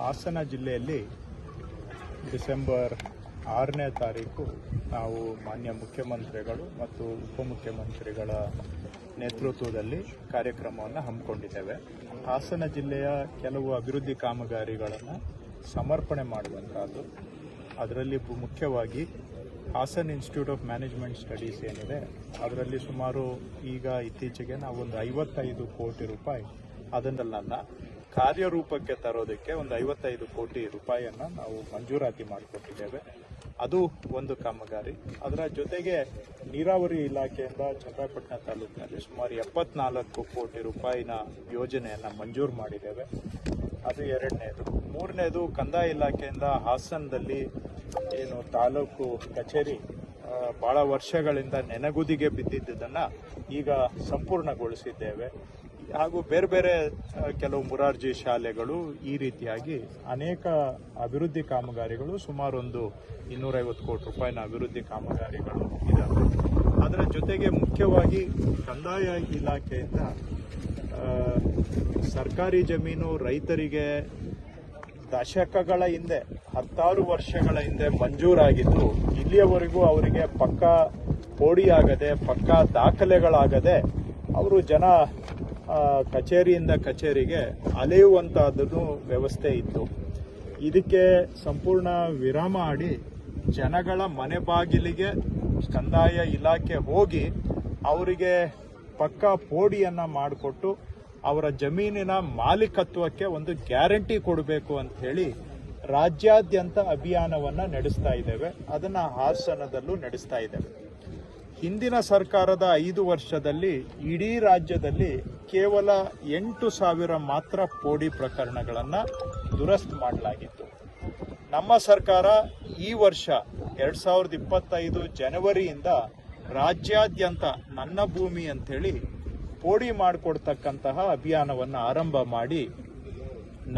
ಹಾಸನ ಜಿಲ್ಲೆಯಲ್ಲಿ ಡಿಸೆಂಬರ್ ಆರನೇ ತಾರೀಕು ನಾವು ಮಾನ್ಯ ಮುಖ್ಯಮಂತ್ರಿಗಳು ಮತ್ತು ಉಪಮುಖ್ಯಮಂತ್ರಿಗಳ ನೇತೃತ್ವದಲ್ಲಿ ಕಾರ್ಯಕ್ರಮವನ್ನು ಹಮ್ಮಿಕೊಂಡಿದ್ದೇವೆ. ಹಾಸನ ಜಿಲ್ಲೆಯ ಕೆಲವು ಅಭಿವೃದ್ಧಿ ಕಾಮಗಾರಿಗಳನ್ನು ಸಮರ್ಪಣೆ ಮಾಡುವಂಥದ್ದು. ಅದರಲ್ಲಿ ಮುಖ್ಯವಾಗಿ Hassan institute of management studies ಏನಿದೆ, ಅದರಲ್ಲಿ ಸುಮಾರು ಈಗ ಇತ್ತೀಚೆಗೆ ನಾವು ಒಂದು ಐವತ್ತೈದು ಕೋಟಿ ರೂಪಾಯಿ ಅದನ್ನೆಲ್ಲ ಕಾರ್ಯರೂಪಕ್ಕೆ ತರೋದಕ್ಕೆ ಒಂದು ಐವತ್ತೈದು ಕೋಟಿ ರೂಪಾಯಿಯನ್ನು ನಾವು ಮಂಜೂರಾತಿ ಮಾಡಿಕೊಟ್ಟಿದ್ದೇವೆ. ಅದು ಒಂದು ಕಾಮಗಾರಿ. ಅದರ ಜೊತೆಗೆ ನೀರಾವರಿ ಇಲಾಖೆಯಿಂದ ಚನ್ನರಾಯಪಟ್ಟಣ ತಾಲೂಕಿನಲ್ಲಿ ಸುಮಾರು ಎಪ್ಪತ್ನಾಲ್ಕು ಕೋಟಿ ರೂಪಾಯಿನ ಯೋಜನೆಯನ್ನು ಮಂಜೂರು ಮಾಡಿದ್ದೇವೆ. ಅದು ಎರಡನೇದು. ಮೂರನೇದು, ಕಂದಾಯ ಇಲಾಖೆಯಿಂದ ಹಾಸನದಲ್ಲಿ ಏನು ತಾಲೂಕು ಕಚೇರಿ ಭಾಳ ವರ್ಷಗಳಿಂದ ನೆನಗುದಿಗೆ ಬಿದ್ದಿದ್ದನ್ನು ಈಗ ಸಂಪೂರ್ಣಗೊಳಿಸಿದ್ದೇವೆ. ಹಾಗೂ ಬೇರೆ ಬೇರೆ ಕೆಲವು ಮುರಾರ್ಜಿ ಶಾಲೆಗಳು ಈ ರೀತಿಯಾಗಿ ಅನೇಕ ಅಭಿವೃದ್ಧಿ ಕಾಮಗಾರಿಗಳು ಸುಮಾರು ಒಂದು ಇನ್ನೂರೈವತ್ತು ಕೋಟಿ ರೂಪಾಯಿನ ಅಭಿವೃದ್ಧಿ ಕಾಮಗಾರಿಗಳು ಇದ್ದಾವೆ ಅದರ ಜೊತೆಗೆ ಮುಖ್ಯವಾಗಿ ಕಂದಾಯ ಇಲಾಖೆಯಿಂದ ಸರ್ಕಾರಿ ಜಮೀನು ರೈತರಿಗೆ ದಶಕಗಳ ಹಿಂದೆ, ಹತ್ತಾರು ವರ್ಷಗಳ ಹಿಂದೆ ಮಂಜೂರಾಗಿದ್ದು, ಇಲ್ಲಿಯವರೆಗೂ ಅವರಿಗೆ ಪಕ್ಕ ಪೋಡಿಯಾಗದೆ ಪಕ್ಕ ದಾಖಲೆಗಳಾಗದೆ, ಅವರು ಜನ ಕಚೇರಿಯಿಂದ ಕಚೇರಿಗೆ ಅಲೆಯುವಂತಹದ್ದು ವ್ಯವಸ್ಥೆ ಇತ್ತು. ಇದಕ್ಕೆ ಸಂಪೂರ್ಣ ವಿರಾಮ ಆಡಿ ಜನಗಳ ಮನೆ ಬಾಗಿಲಿಗೆ ಕಂದಾಯ ಇಲಾಖೆ ಹೋಗಿ ಅವರಿಗೆ ಪಕ್ಕ ಪೋಡಿಯನ್ನ ಮಾಡಿಕೊಟ್ಟು ಅವರ ಜಮೀನಿನ ಮಾಲೀಕತ್ವಕ್ಕೆ ಒಂದು ಗ್ಯಾರಂಟಿ ಕೊಡಬೇಕು ಅಂತ ಹೇಳಿ ರಾಜ್ಯಾದ್ಯಂತ ಅಭಿಯಾನವನ್ನ ನಡೆಸ್ತಾ ಇದ್ದೇವೆ. ಅದನ್ನ ಹಾಸನದಲ್ಲೂ ನಡೆಸ್ತಾ ಇದ್ದೇವೆ. ಹಿಂದಿನ ಸರ್ಕಾರದ ಐದು ವರ್ಷದಲ್ಲಿ ಇಡೀ ರಾಜ್ಯದಲ್ಲಿ ಕೇವಲ ಎಂಟು ಸಾವಿರ ಮಾತ್ರ ಪೋಡಿ ಪ್ರಕರಣಗಳನ್ನು ದುರಸ್ತ್ ಮಾಡಲಾಗಿತ್ತು. ನಮ್ಮ ಸರ್ಕಾರ ಈ ವರ್ಷ ಎರಡು ಸಾವಿರದ ಇಪ್ಪತ್ತೈದು ಜನವರಿಯಿಂದ ರಾಜ್ಯಾದ್ಯಂತ ನನ್ನ ಭೂಮಿ ಅಂಥೇಳಿ ಪೋಡಿ ಮಾಡಿಕೊಡ್ತಕ್ಕಂತಹ ಅಭಿಯಾನವನ್ನು ಆರಂಭ ಮಾಡಿ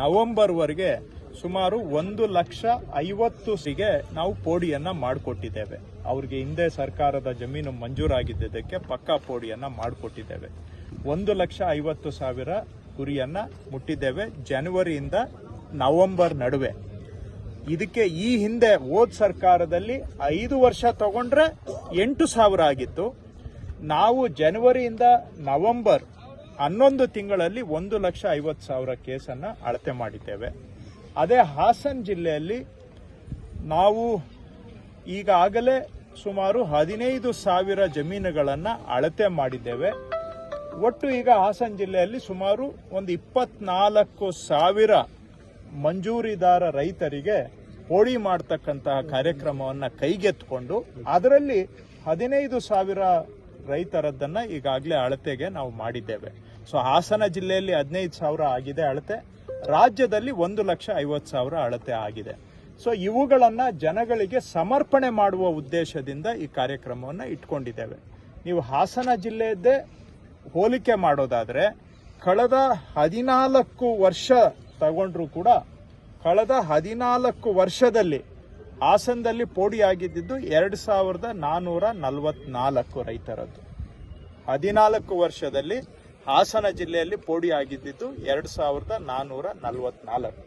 ನವೆಂಬರ್ವರೆಗೆ ಸುಮಾರು ಒಂದು ಲಕ್ಷ ಐವತ್ತು ಸಿಗೆ ನಾವು ಪೋಡಿಯನ್ನ ಮಾಡಿಕೊಟ್ಟಿದ್ದೇವೆ. ಅವ್ರಿಗೆ ಹಿಂದೆ ಸರ್ಕಾರದ ಜಮೀನು ಮಂಜೂರಾಗಿದ್ದಕ್ಕೆ ಪಕ್ಕಾ ಪೋಡಿಯನ್ನ ಮಾಡಿಕೊಟ್ಟಿದ್ದೇವೆ. ಒಂದು ಲಕ್ಷ ಐವತ್ತು ಸಾವಿರ ಗುರಿಯನ್ನ ಮುಟ್ಟಿದ್ದೇವೆ ಜನವರಿಯಿಂದ ನವೆಂಬರ್ ನಡುವೆ. ಇದಕ್ಕೆ ಈ ಹಿಂದೆ ಓದ್ ಸರ್ಕಾರದಲ್ಲಿ ಐದು ವರ್ಷ ತಗೊಂಡ್ರೆ ಎಂಟು ಸಾವಿರ ಆಗಿತ್ತು. ನಾವು ಜನವರಿಯಿಂದ ನವೆಂಬರ್ ಹನ್ನೊಂದು ತಿಂಗಳಲ್ಲಿ ಒಂದು ಲಕ್ಷ ಐವತ್ತು ಸಾವಿರ ಕೇಸನ್ನು ಅಳತೆ ಮಾಡಿದ್ದೇವೆ. ಅದೇ ಹಾಸನ್ ಜಿಲ್ಲೆಯಲ್ಲಿ ನಾವು ಈಗಾಗಲೇ ಸುಮಾರು ಹದಿನೈದು ಸಾವಿರ ಜಮೀನುಗಳನ್ನು ಅಳತೆ ಮಾಡಿದ್ದೇವೆ. ಒಟ್ಟು ಈಗ ಹಾಸನ ಜಿಲ್ಲೆಯಲ್ಲಿ ಸುಮಾರು ಒಂದು ಇಪ್ಪತ್ನಾಲ್ಕು ಸಾವಿರ ಮಂಜೂರಿದಾರ ರೈತರಿಗೆ ಪೋಡಿ ಮಾಡತಕ್ಕಂತಹ ಕಾರ್ಯಕ್ರಮವನ್ನು ಕೈಗೆತ್ತಿಕೊಂಡು ಅದರಲ್ಲಿ ಹದಿನೈದು ಸಾವಿರ ರೈತರದ್ದನ್ನ ಈಗಾಗಲೇ ಅಳತೆಗೆ ನಾವು ಮಾಡಿದ್ದೇವೆ. ಸೊ ಹಾಸನ ಜಿಲ್ಲೆಯಲ್ಲಿ ಹದಿನೈದು ಸಾವಿರ ಆಗಿದೆ ಅಳತೆ. ರಾಜ್ಯದಲ್ಲಿ ಒಂದು ಲಕ್ಷ ಐವತ್ತು ಸಾವಿರ ಅಳತೆ ಆಗಿದೆ. ಸೊ ಇವುಗಳನ್ನು ಜನಗಳಿಗೆ ಸಮರ್ಪಣೆ ಮಾಡುವ ಉದ್ದೇಶದಿಂದ ಈ ಕಾರ್ಯಕ್ರಮವನ್ನು ಇಟ್ಕೊಂಡಿದ್ದೇವೆ. ನೀವು ಹಾಸನ ಜಿಲ್ಲೆಯದ್ದೇ ಹೋಲಿಕೆ ಮಾಡೋದಾದರೆ, ಕಳೆದ ಹದಿನಾಲ್ಕು ವರ್ಷ ತಗೊಂಡ್ರೂ ಕೂಡ ಕಳೆದ ಹದಿನಾಲ್ಕು ವರ್ಷದಲ್ಲಿ ಹಾಸನದಲ್ಲಿ ಪೋಡಿಯಾಗಿದ್ದು ಎರಡು ಸಾವಿರದ ನಾನ್ನೂರ ನಲವತ್ನಾಲ್ಕು ರೈತರದ್ದು. ಹದಿನಾಲ್ಕು ವರ್ಷದಲ್ಲಿ ಹಾಸನ ಜಿಲ್ಲೆಯಲ್ಲಿ ಪೋಡಿ ಆಗಿದ್ದಿದ್ದು ಎರಡು ಸಾವಿರದ ನಾನ್ನೂರ ನಲವತ್ನಾಲ್ಕು.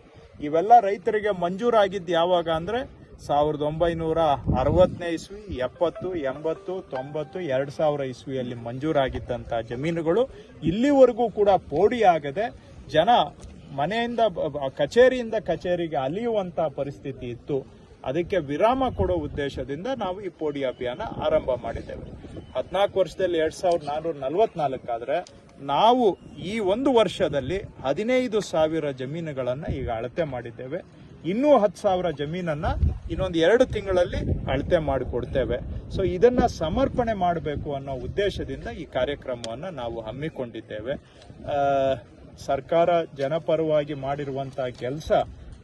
ಇವೆಲ್ಲ ರೈತರಿಗೆ ಮಂಜೂರಾಗಿದ್ದು ಯಾವಾಗ ಅಂದ್ರೆ ಸಾವಿರದ ಒಂಬೈನೂರ ಅರವತ್ತನೇ ಇಸ್ವಿ, ಎಪ್ಪತ್ತು, ಎಂಬತ್ತು, ತೊಂಬತ್ತು, ಎರಡು ಸಾವಿರ ಇಸ್ವಿಯಲ್ಲಿ ಮಂಜೂರಾಗಿದ್ದಂಥ ಜಮೀನುಗಳು ಇಲ್ಲಿವರೆಗೂ ಕೂಡ ಪೋಡಿ ಆಗದೆ ಜನ ಮನೆಯಿಂದ ಕಚೇರಿಯಿಂದ ಕಚೇರಿಗೆ ಅಲಿಯುವಂಥ ಪರಿಸ್ಥಿತಿ ಇತ್ತು. ಅದಕ್ಕೆ ವಿರಾಮ ಕೊಡೋ ಉದ್ದೇಶದಿಂದ ನಾವು ಈ ಪೋಡಿ ಅಭಿಯಾನ ಆರಂಭ ಮಾಡಿದ್ದೇವೆ. ಹದಿನಾಲ್ಕು ವರ್ಷದಲ್ಲಿ ಎರಡು ಸಾವಿರದ ನಾನ್ನೂರ ನಲವತ್ನಾಲ್ಕಾದ್ರೆ ನಾವು ಈ ಒಂದು ವರ್ಷದಲ್ಲಿ ಹದಿನೈದು ಸಾವಿರ ಜಮೀನುಗಳನ್ನು ಈಗ ಅಳತೆ ಮಾಡಿದ್ದೇವೆ. ಇನ್ನೂ ಹತ್ತು ಸಾವಿರ ಜಮೀನನ್ನ ಇನ್ನೊಂದು ಎರಡು ತಿಂಗಳಲ್ಲಿ ಅಳತೆ ಮಾಡಿಕೊಡ್ತೇವೆ. ಸೊ ಇದನ್ನ ಸಮರ್ಪಣೆ ಮಾಡಬೇಕು ಅನ್ನೋ ಉದ್ದೇಶದಿಂದ ಈ ಕಾರ್ಯಕ್ರಮವನ್ನು ನಾವು ಹಮ್ಮಿಕೊಂಡಿದ್ದೇವೆ. ಸರ್ಕಾರ ಜನಪರವಾಗಿ ಮಾಡಿರುವಂಥ ಕೆಲಸ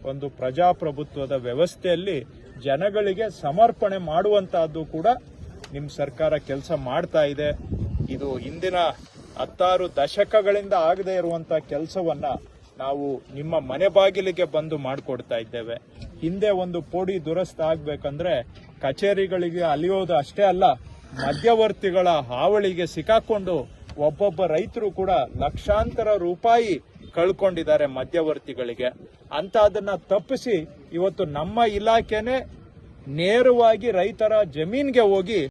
ಒಂದು ಪ್ರಜಾಪ್ರಭುತ್ವದ ವ್ಯವಸ್ಥೆಯಲ್ಲಿ ಜನಗಳಿಗೆ ಸಮರ್ಪಣೆ ಮಾಡುವಂತಹದ್ದು ಕೂಡ ನಿಮ್ಮ ಸರ್ಕಾರ ಕೆಲಸ ಮಾಡ್ತಾ ಇದೆ. ಇದು ಹಿಂದಿನ ಹತ್ತಾರು ದಶಕಗಳಿಂದ ಆಗದೆ ಇರುವಂತಹ ಕೆಲಸವನ್ನ ನಾವು ನಿಮ್ಮ ಮನೆ ಬಾಗಿಲಿಗೆ ಬಂದು ಮಾಡಿಕೊಡ್ತಾ ಇದ್ದೇವೆ. ಹಿಂದೆ ಒಂದು ಪೋಡಿ ದುರಸ್ತ ಆಗ್ಬೇಕಂದ್ರೆ ಕಚೇರಿಗಳಿಗೆ ಅಲಿಯೋದು ಅಷ್ಟೇ ಅಲ್ಲ, ಮಧ್ಯವರ್ತಿಗಳ ಹಾವಳಿಗೆ ಸಿಕ್ಕಾಕೊಂಡು ಒಬ್ಬೊಬ್ಬ ರೈತರು ಕೂಡ ಲಕ್ಷಾಂತರ ರೂಪಾಯಿ ಕಳ್ಕೊಂಡಿದ್ದಾರೆ ಮಧ್ಯವರ್ತಿಗಳಿಗೆ. ಅಂತ ಅದನ್ನ ತಪ್ಪಿಸಿ ಇವತ್ತು ನಮ್ಮ ಇಲಾಖೆನೆ ನೇರವಾಗಿ ರೈತರ ಜಮೀನ್ಗೆ ಹೋಗಿ